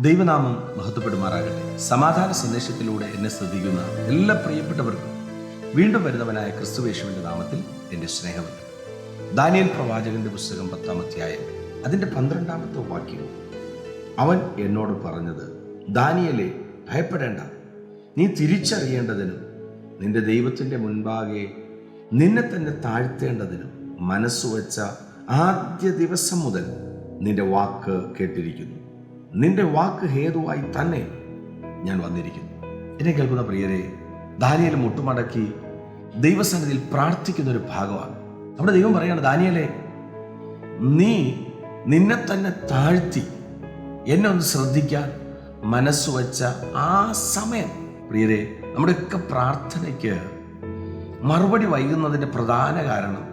ദൈവനാമം മഹത്വപ്പെടുമാറാകട്ടെ. സമാധാന സന്ദേശത്തിലൂടെ എന്നെ ശ്രദ്ധിക്കുന്ന എല്ലാ പ്രിയപ്പെട്ടവർക്കും വീണ്ടും വരുന്നവനായ ക്രിസ്തുവേശുവിന്റെ നാമത്തിൽ എന്റെ സ്നേഹമുണ്ട് ദാനിയൽ പ്രവാചകന്റെ പുസ്തകം പത്താം അധ്യായം അതിന്റെ പന്ത്രണ്ടാമത്തെ വാക്യം. അവൻ എന്നോട് പറഞ്ഞത് ദാനിയലെ ഭയപ്പെടേണ്ട. നീ തിരിച്ചറിയേണ്ടതിനും നിന്റെ ദൈവത്തിന്റെ മുൻപാകെ നിന്നെ തന്നെ താഴ്ത്തേണ്ടതിനും മനസ്സുവെച്ച ആദ്യ ദിവസം മുതൽ നിന്റെ വാക്ക് കേട്ടിരിക്കുന്നു. നിന്റെ വാക്ക് ഹേതുവായി തന്നെ ഞാൻ വന്നിരിക്കുന്നു. എന്നെ കേൾക്കുന്ന പ്രിയരെ ദാനിയൽ മുട്ടുമടക്കി ദൈവസന്നിധിയിൽ പ്രാർത്ഥിക്കുന്ന ഒരു ഭാഗമാണ്. നമ്മുടെ ദൈവം പറയാണ് ദാനിയലെ നീ നിന്നെ തന്നെ താഴ്ത്തി എന്നെ ഒന്ന് ശ്രദ്ധിക്കാൻ മനസ്സ് വച്ച ആ സമയം. പ്രിയരെ നമ്മുടെയൊക്കെ പ്രാർത്ഥനയ്ക്ക് മറുപടി വൈകുന്നതിന്റെ പ്രധാന കാരണം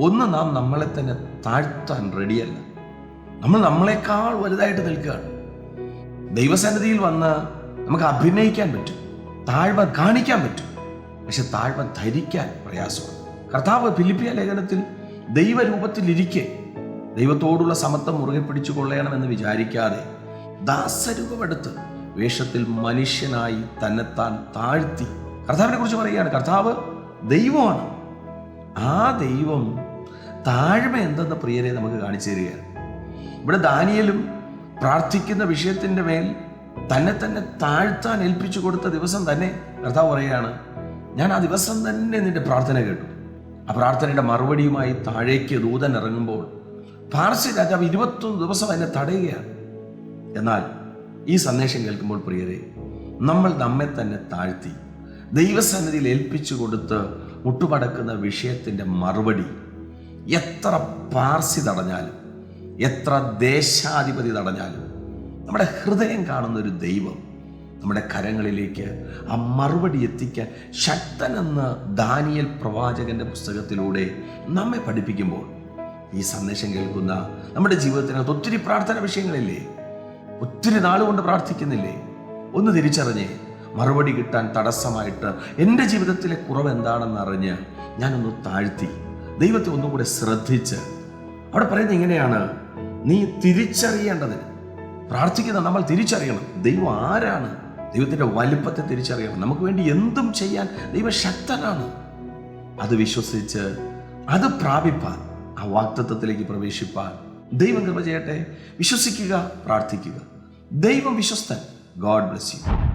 ഒന്ന് നാം നമ്മളെ തന്നെ താഴ്ത്താൻ റെഡിയല്ല നമ്മൾ നമ്മളെക്കാൾ വലുതായിട്ട് നിൽക്കുകയാണ്. ദൈവസന്നിധിയിൽ വന്ന് നമുക്ക് അഭിനയിക്കാൻ പറ്റും താഴ്മ കാണിക്കാൻ പറ്റും പക്ഷെ താഴ്മ ധരിക്കാൻ പ്രയാസമാണ്. കർത്താവ് ഫിലിപ്പിയ ലേഖനത്തിൽ ദൈവരൂപത്തിലിരിക്കെ ദൈവത്തോടുള്ള സമത്വം മുറുകെ പിടിച്ചു കൊള്ളണമെന്ന് വിചാരിക്കാതെ ദാസരൂപമെടുത്ത് വേഷത്തിൽ മനുഷ്യനായി തന്നെത്താൻ താഴ്ത്തി കർത്താവിനെ കുറിച്ച് പറയുകയാണ് കർത്താവ് ദൈവമാണ്. ആ ദൈവം താഴ്മ എന്തെന്ന പ്രിയരെ നമുക്ക് കാണിച്ചു തരികയാണ്. ഇവിടെ ദാനിയലും പ്രാർത്ഥിക്കുന്ന വിഷയത്തിന്റെ മേൽ തന്നെ തന്നെ താഴ്ത്താൻ ഏൽപ്പിച്ചു കൊടുത്ത ദിവസം തന്നെ കർത്താവ് പറയുകയാണ് ഞാൻ ആ ദിവസം തന്നെ നിന്റെ പ്രാർത്ഥന കേട്ടു. ആ പ്രാർത്ഥനയുടെ മറുപടിയുമായി താഴേക്ക് ദൂതൻ ഇറങ്ങുമ്പോൾ പാർസി രാജാവ് ഇരുപത്തൊന്ന് ദിവസം എന്നെ തടയുകയാണ്. എന്നാൽ ഈ സന്ദേശം കേൾക്കുമ്പോൾ പ്രിയരെ നമ്മൾ നമ്മെ തന്നെ താഴ്ത്തി ദൈവസന്നിധിയിൽ ഏൽപ്പിച്ചു കൊടുത്ത് മുട്ടുപടക്കുന്ന വിഷയത്തിന്റെ മറുപടി എത്ര പാർസി തടഞ്ഞാലും എത്ര ദേശാധിപതി തടഞ്ഞാലും നമ്മുടെ ഹൃദയം കാണുന്ന ഒരു ദൈവം നമ്മുടെ കരങ്ങളിലേക്ക് ആ മറുപടി എത്തിക്കാൻ ശക്തനെന്ന് ദാനിയൽ പ്രവാചകന്റെ പുസ്തകത്തിലൂടെ നമ്മെ പഠിപ്പിക്കുമ്പോൾ ഈ സന്ദേശം കേൾക്കുന്ന നമ്മുടെ ജീവിതത്തിനകത്ത് ഒത്തിരി പ്രാർത്ഥന വിഷയങ്ങളില്ലേ? ഒത്തിരി നാളുകൊണ്ട് പ്രാർത്ഥിക്കുന്നില്ലേ? ഒന്ന് തിരിച്ചറിഞ്ഞ് മറുപടി കിട്ടാൻ തടസ്സമായിട്ട് എന്റെ ജീവിതത്തിലെ കുറവ് എന്താണെന്ന് അറിഞ്ഞ് ഞാനൊന്ന് താഴ്ത്തി ദൈവത്തെ ഒന്നുകൂടെ ശ്രദ്ധിച്ച് അവിടെ പറയുന്നത് ഇങ്ങനെയാണ്. നീ തിരിച്ചറിയേണ്ടത് പ്രാർത്ഥിക്കുന്ന നമ്മൾ തിരിച്ചറിയണം. ദൈവം ആരാണ്? ദൈവത്തിന്റെ വലിപ്പത്തെ തിരിച്ചറിയണം. നമുക്ക് വേണ്ടി എന്തും ചെയ്യാൻ ദൈവം ശക്തനാണ്. അത് വിശ്വസിച്ച് അത് പ്രാപിപ്പാൻ ആ വാക്തത്വത്തിലേക്ക് പ്രവേശിപ്പാൻ ദൈവം കൃപ ചെയ്യട്ടെ. വിശ്വസിക്കുക പ്രാർത്ഥിക്കുക. ദൈവം വിശ്വസ്തൻ. God bless you